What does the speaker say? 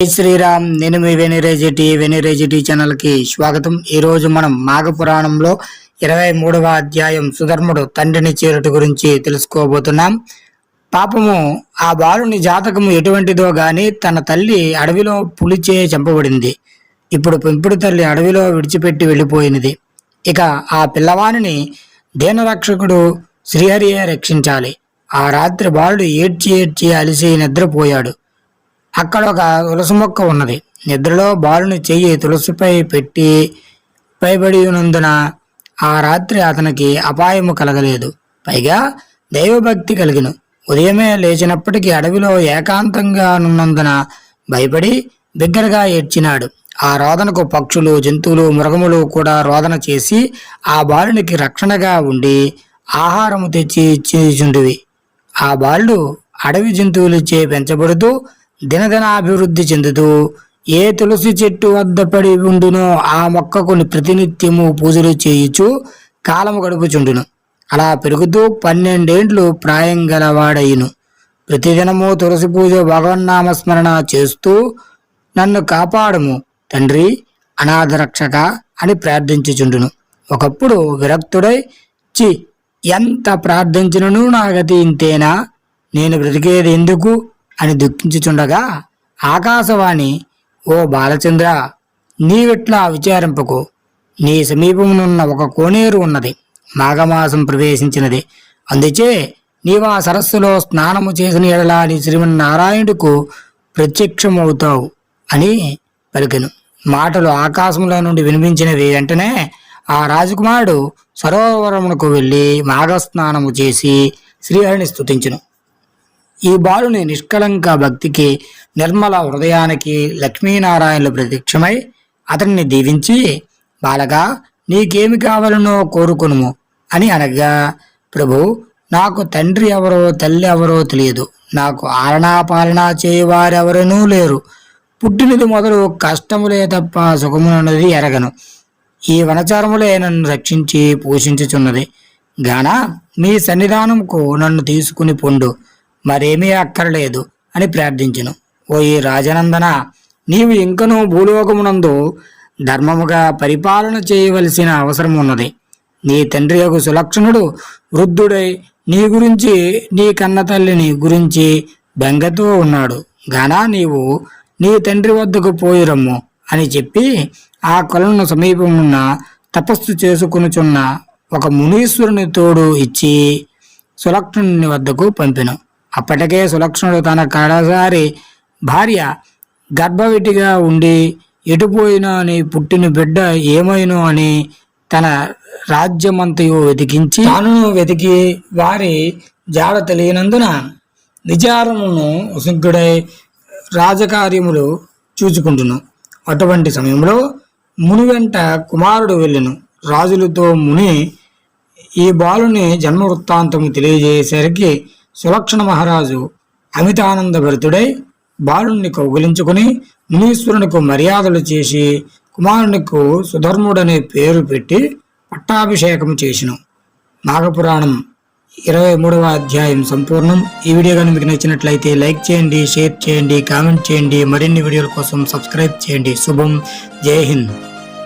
శ్రీరామ్. నేను మీ వెనిరేజిటీ వెనిరేజిటీ ఛానల్కి స్వాగతం. ఈ రోజు మనం మాఘ పురాణంలో ఇరవై మూడవ అధ్యాయం సుధర్ముడు తండ్రిని చేరుట గురించి తెలుసుకోబోతున్నాం. పాపము ఆ బాలుని జాతకము ఎటువంటిదో గాని తన తల్లి అడవిలో పులిచే చంపబడింది. ఇప్పుడు పెంపుడు తల్లి అడవిలో విడిచిపెట్టి వెళ్ళిపోయినది. ఇక ఆ పిల్లవానిని దేనరక్షకుడు శ్రీహరియే రక్షించాలి. ఆ రాత్రి బాలుడు ఏడ్చి ఏడ్చి అలిసి నిద్రపోయాడు. అక్కడ ఒక తులసి మొక్క ఉన్నది. నిద్రలో బాలుని చెయ్యి తులసిపై పెట్టి పైబడి ఉన్నందున ఆ రాత్రి అతనికి అపాయము కలగలేదు. పైగా దైవభక్తి కలిగిన. ఉదయమే లేచినప్పటికీ అడవిలో ఏకాంతంగా ఉన్నందున భయపడి బిగ్గరగా ఏడ్చినాడు. ఆ రోదనకు పక్షులు జంతువులు మృగములు కూడా రోదన చేసి ఆ బాలునికి రక్షణగా ఉండి ఆహారము తెచ్చి ఇచ్చేచుండివి ఆ బాలుడు అడవి జంతువులచే పెంచబడుతూ దినదినాభివృద్ధి చెందుతూ ఏ తులసి చెట్టు వద్ద పడి ఉండునో ఆ మొక్కకు ప్రతినిత్యము పూజలు చేయుచు కాలము గడుపుచుండును. అలా పెరుగుతూ పన్నెండేండ్లు ప్రాయం గలవాడయ్యును ప్రతిదినము తులసి పూజ భగవన్నామస్మరణ చేస్తూ నన్ను కాపాడము తండ్రి అనాథ రక్షక అని ప్రార్థించుచుండును. ఒకప్పుడు విరక్తుడై చి ఎంత ప్రార్థించినను నా గతి ఇంతేనా? నేను బ్రతికేది ఎందుకు? అని దుఃఖించుచుండగా ఆకాశవాణి ఓ బాలచంద్ర నీవిట్లా విచారింపకు? నీ సమీపమునున్న ఒక కోనేరు ఉన్నది మాఘమాసం ప్రవేశించినది. అందుచే నీవా సరస్సులో స్నానము చేసిన ఎడలా నీ శ్రీమన్నారాయణుడుకు ప్రత్యక్షమవుతావు అని పలికెను. మాటలు ఆకాశంలో నుండి వినిపించినవి వెంటనే ఆ రాజకుమారుడు సరోవరమునకు వెళ్ళి మాఘస్నానము చేసి శ్రీహరిని స్తుతించును. ఈ బాలుని నిష్కలంక భక్తికి నిర్మల హృదయానికి లక్ష్మీనారాయణులు ప్రత్యక్షమై అతన్ని దీవించి బాలగా నీకేమి కావాలనో కోరుకునుము అని అనగా ప్రభు నాకు తండ్రి ఎవరో తల్లి ఎవరో తెలియదు. నాకు ఆలనాపాలన చేయవారెవరనూ లేరు. పుట్టినది మొదలు కష్టములే తప్ప సుఖమునన్నది ఎరగను. ఈ వనచారములే నన్ను రక్షించి పోషించుచున్నది. గాన మీ సన్నిధానంకు నన్ను తీసుకుని పొండు. మరేమీ అక్కర్లేదు అని ప్రార్థించెను. ఓ ఈ రాజనందన నీవు ఇంకనూ భూలోకమునందు ధర్మముగా పరిపాలన చేయవలసిన అవసరం ఉన్నది నీ తండ్రి యొక్క సులక్షణుడు వృద్ధుడై నీ గురించి నీ కన్న తల్లిని గురించి బెంగతో ఉన్నాడు. గానా నీవు నీ తండ్రి వద్దకు పోయిరమ్ము అని చెప్పి ఆ కొలను సమీపమున్న తపస్సు చేసుకునుచున్న ఒక మునీశ్వరుని తోడు ఇచ్చి సులక్షణుని వద్దకు పంపెను. అప్పటికే సులక్షణుడు తన కడసారి భార్య గర్భవతిగా ఉండి ఎటుపోయినా అని పుట్టిన బిడ్డ ఏమైనో అని తన రాజ్యమంతయు వెతికించి తాను వెతికి వారి జాడ తెలియనందున నిజారమును ఉసింకుడై రాజకార్యములు చూచుకుంటును. అటువంటి సమయంలో ముని వెంట కుమారుడు వెళ్ళును. రాజులతో ముని ఈ బాలుని జన్మ వృత్తాంతము తెలియజేసరికి సులక్షణ మహారాజు అమితానంద భరితుడై బాలుణ్ణి కౌగులించుకుని మునీశ్వరునికు మర్యాదలు చేసి కుమారునికు సుధర్ముడనే పేరు పెట్టి పట్టాభిషేకం చేసిన. నాగపురాణం ఇరవై మూడవ అధ్యాయం సంపూర్ణం. ఈ వీడియో కానీ మీకు నచ్చినట్లయితే లైక్ చేయండి షేర్ చేయండి కామెంట్ చేయండి. మరిన్ని వీడియోల కోసం సబ్స్క్రైబ్ చేయండి. శుభం. జై హింద్.